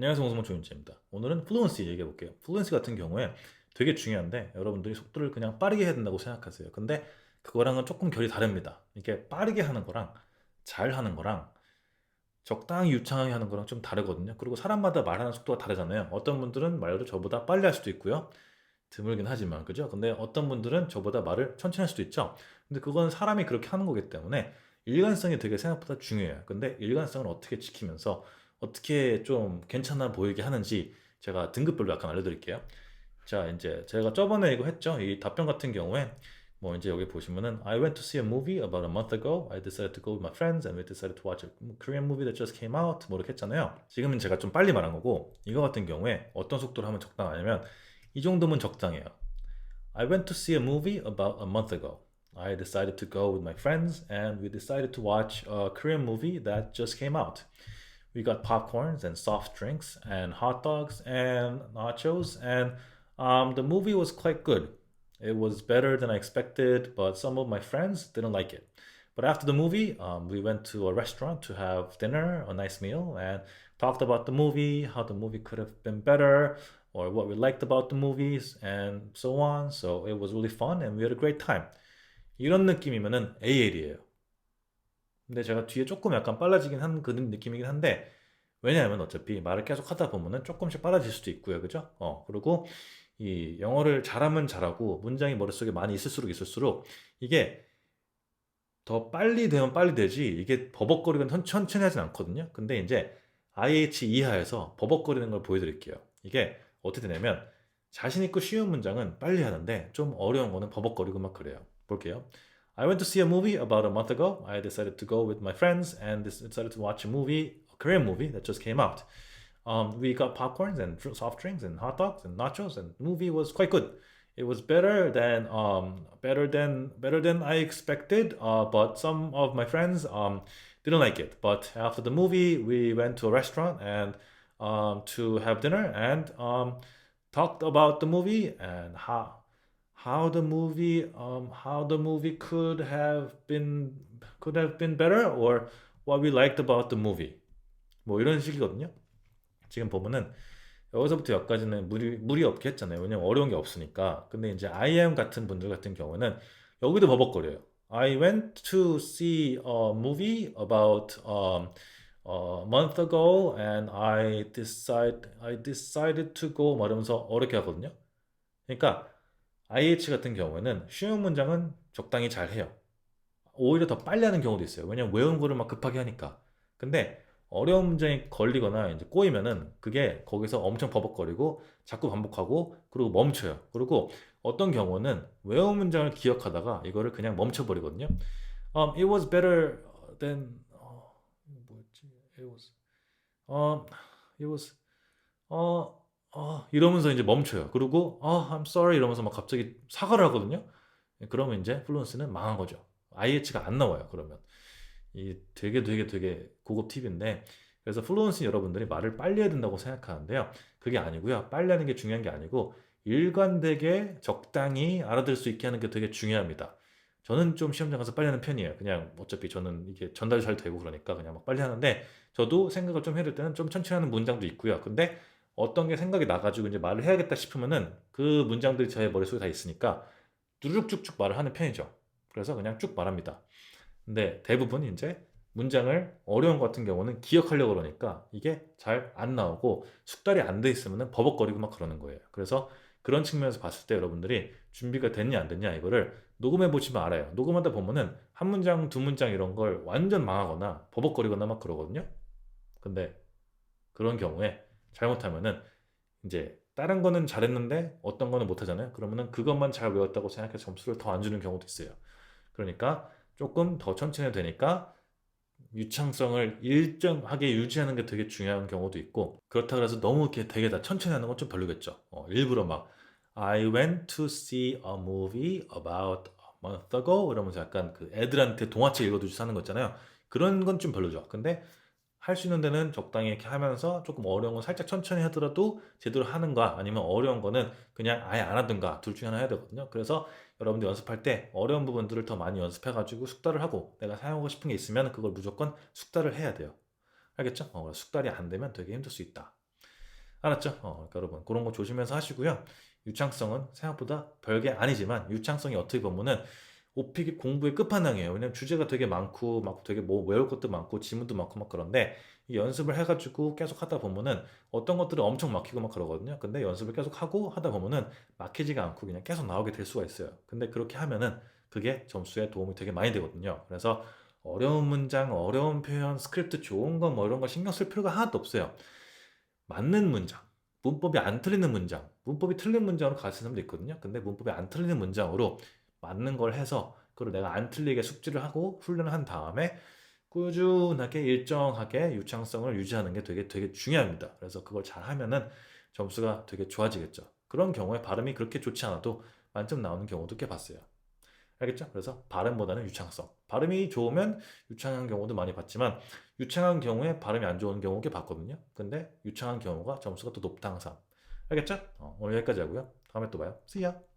안녕하세요. 홍성문 조윤재입니다. 오늘은 플루언시 얘기해 볼게요. 플루언시 같은 경우에 되게 중요한데 여러분들이 속도를 그냥 빠르게 해야 된다고 생각하세요. 근데 그거랑은 조금 결이 다릅니다. 이게 빠르게 하는 거랑 잘 하는 거랑 적당히 유창하게 하는 거랑 좀 다르거든요. 그리고 사람마다 말하는 속도가 다르잖아요. 어떤 분들은 말도 저보다 빨리 할 수도 있고요. 드물긴 하지만 그죠? 근데 어떤 분들은 저보다 말을 천천히 할 수도 있죠. 근데 그건 사람이 그렇게 하는 거기 때문에 일관성이 되게 생각보다 중요해요. 근데 일관성을 어떻게 지키면서 어떻게 좀 괜찮아 보이게 하는지 제가 등급별로 약간 알려드릴게요. 자, 이제 제가 저번에 이거 했죠. 이 답변 같은 경우에 뭐 이제 여기 보시면은 I went to see a movie about a month ago. I decided to go with my friends and we decided to watch a Korean movie that just came out. 뭐 이렇게 했잖아요. 지금은 제가 좀 빨리 말한 거고 이거 같은 경우에 어떤 속도로 하면 적당하냐면 이 정도면 적당해요. I went to see a movie about a month ago. I decided to go with my friends and we decided to watch a Korean movie that just came out. We got popcorns and soft drinks and hot dogs and nachos and um, the movie was quite good. It was better than I expected, but some of my friends didn't like it. But after the movie, um, we went to a restaurant to have dinner, a nice meal, and talked about the movie, how the movie could have been better, or what we liked about the movies, and so on. So it was really fun, and we had a great time. 이런 느낌이면은 AL이에요. 근데 제가 뒤에 조금 약간 빨라지긴 한 그런 느낌이긴 한데 왜냐하면 어차피 말을 계속 하다 보면은 조금씩 빨라질 수도 있고요, 그죠? 어 그리고 이 영어를 잘하면 잘하고 문장이 머릿속에 많이 있을수록 있을수록 이게 더 빨리 되면 빨리 되지 이게 버벅거리건 천- 천천히 하진 않거든요. 근데 이제 IH 이하에서 버벅거리는 걸 보여드릴게요. 이게 어떻게 되냐면 자신 있고 쉬운 문장은 빨리 하는데 좀 어려운 거는 버벅거리고 막 그래요. 볼게요. I went to see a movie about a month ago. I decided to go with my friends and decided to watch a movie, a Korean movie that just came out. Um, we got popcorns and soft drinks and hot dogs and nachos, and the movie was quite good. It was better than um, better than better than I expected. Uh, but some of my friends um, didn't like it. But after the movie, we went to a restaurant and um, to have dinner and um, talked about the movie and how how the movie um, how the movie could have been could have been better or what we liked about the movie. 뭐 이런 식이거든요. 지금 보면은 여기서부터 여기까지는 무리, 무리 없게 했잖아요. 왜냐면 어려운 게 없으니까. 근데 이제 I am 같은 분들 같은 경우는 여기도 버벅거려요. I went to see a movie about um, a month ago and I decide I decided to go 말하면서 어렵게 하거든요. 그러니까 IH 같은 경우에는 쉬운 문장은 적당히 잘 해요. 오히려 더 빨리 하는 경우도 있어요. 왜냐면 외운 거를 막 급하게 하니까. 근데 어려운 문장이 걸리거나 이제 꼬이면은 그게 거기서 엄청 버벅거리고 자꾸 반복하고 그리고 멈춰요. 그리고 어떤 경우는 외운 문장을 기억하다가 이거를 그냥 멈춰버리거든요. Um, it was better than 어, 뭐였지? It was um, it was 어, 어 이러면서 이제 멈춰요. 그리고 어, I'm sorry 이러면서 막 갑자기 사과를 하거든요. 그러면 이제 플루언스는 망한 거죠. IH가 안 나와요. 그러면 이 되게 되게 되게 고급 팁인데 그래서 플루언스 여러분들이 말을 빨리 해야 된다고 생각하는데요. 그게 아니고요. 빨리 하는 게 중요한 게 아니고 일관되게 적당히 알아들 수 있게 하는 게 되게 중요합니다. 저는 좀 시험장 가서 빨리 하는 편이에요. 그냥 어차피 저는 이게 전달이 잘 되고 그러니까 그냥 막 빨리 하는데 저도 생각을 좀될 때는 좀 천천히 하는 문장도 있고요. 근데 어떤 게 생각이 나가지고 이제 말을 해야겠다 싶으면은 그 문장들이 저의 머릿속에 다 있으니까 뚜룩쭉쭉 말을 하는 편이죠. 그래서 그냥 쭉 말합니다. 근데 대부분 이제 문장을 어려운 것 같은 경우는 기억하려고 그러니까 이게 잘 안 나오고 숙달이 안 돼 있으면 버벅거리고 막 그러는 거예요. 그래서 그런 측면에서 봤을 때 여러분들이 준비가 됐냐 안 됐냐 이거를 녹음해 보시면 알아요. 녹음하다 보면은 한 문장 두 문장 이런 걸 완전 망하거나 버벅거리거나 막 그러거든요. 근데 그런 경우에 잘못하면은 이제 다른 거는 잘했는데 어떤 거는 못하잖아요. 그러면은 그것만 잘 외웠다고 생각해서 점수를 더 안 주는 경우도 있어요. 그러니까 조금 더 천천히 해도 되니까 유창성을 일정하게 유지하는 게 되게 중요한 경우도 있고 그렇다 그래서 너무 이렇게 되게 다 천천히 하는 건 좀 별로겠죠. 어, 일부러 막 I went to see a movie about a month ago 이러면서 약간 그 애들한테 동화책 읽어주지 사는 거 있잖아요. 그런 건 좀 별로죠. 근데 할 수 있는 데는 적당히 이렇게 하면서 조금 어려운 건 살짝 천천히 하더라도 제대로 하는가 아니면 어려운 거는 그냥 아예 안 하든가 둘 중에 하나 해야 되거든요. 그래서 여러분들 연습할 때 어려운 부분들을 더 많이 연습해가지고 숙달을 하고 내가 사용하고 싶은 게 있으면 그걸 무조건 숙달을 해야 돼요. 알겠죠? 어, 숙달이 안 되면 되게 힘들 수 있다. 알았죠? 어, 그러니까 여러분 그런 거 조심해서 하시고요. 유창성은 생각보다 별게 아니지만 유창성이 어떻게 보면은 오픽이 공부의 끝판왕이에요. 왜냐면 주제가 되게 많고 막 되게 뭐 외울 것도 많고 지문도 많고 막 그런데 이 연습을 해가지고 계속 하다 보면은 어떤 것들은 엄청 막히고 막 그러거든요. 근데 연습을 계속 하고 하다 보면은 막히지가 않고 그냥 계속 나오게 될 수가 있어요. 근데 그렇게 하면은 그게 점수에 도움이 되게 많이 되거든요. 그래서 어려운 문장, 어려운 표현, 스크립트 좋은 거 뭐 이런 거 신경 쓸 필요가 하나도 없어요. 맞는 문장, 문법이 안 틀리는 문장, 문법이 틀린 문장으로 가르치는 사람도 있거든요. 근데 문법이 안 틀리는 문장으로 맞는 걸 해서 그걸 내가 안 틀리게 숙지를 하고 훈련을 한 다음에 꾸준하게 일정하게 유창성을 유지하는 게 되게 되게 중요합니다. 그래서 그걸 잘 하면은 점수가 되게 좋아지겠죠. 그런 경우에 발음이 그렇게 좋지 않아도 만점 나오는 경우도 꽤 봤어요. 알겠죠? 그래서 발음보다는 유창성. 발음이 좋으면 유창한 경우도 많이 봤지만 유창한 경우에 발음이 안 좋은 경우 꽤 봤거든요. 근데 유창한 경우가 점수가 더 높다 항상. 알겠죠? 어, 오늘 여기까지 하고요. 다음에 또 봐요. See ya!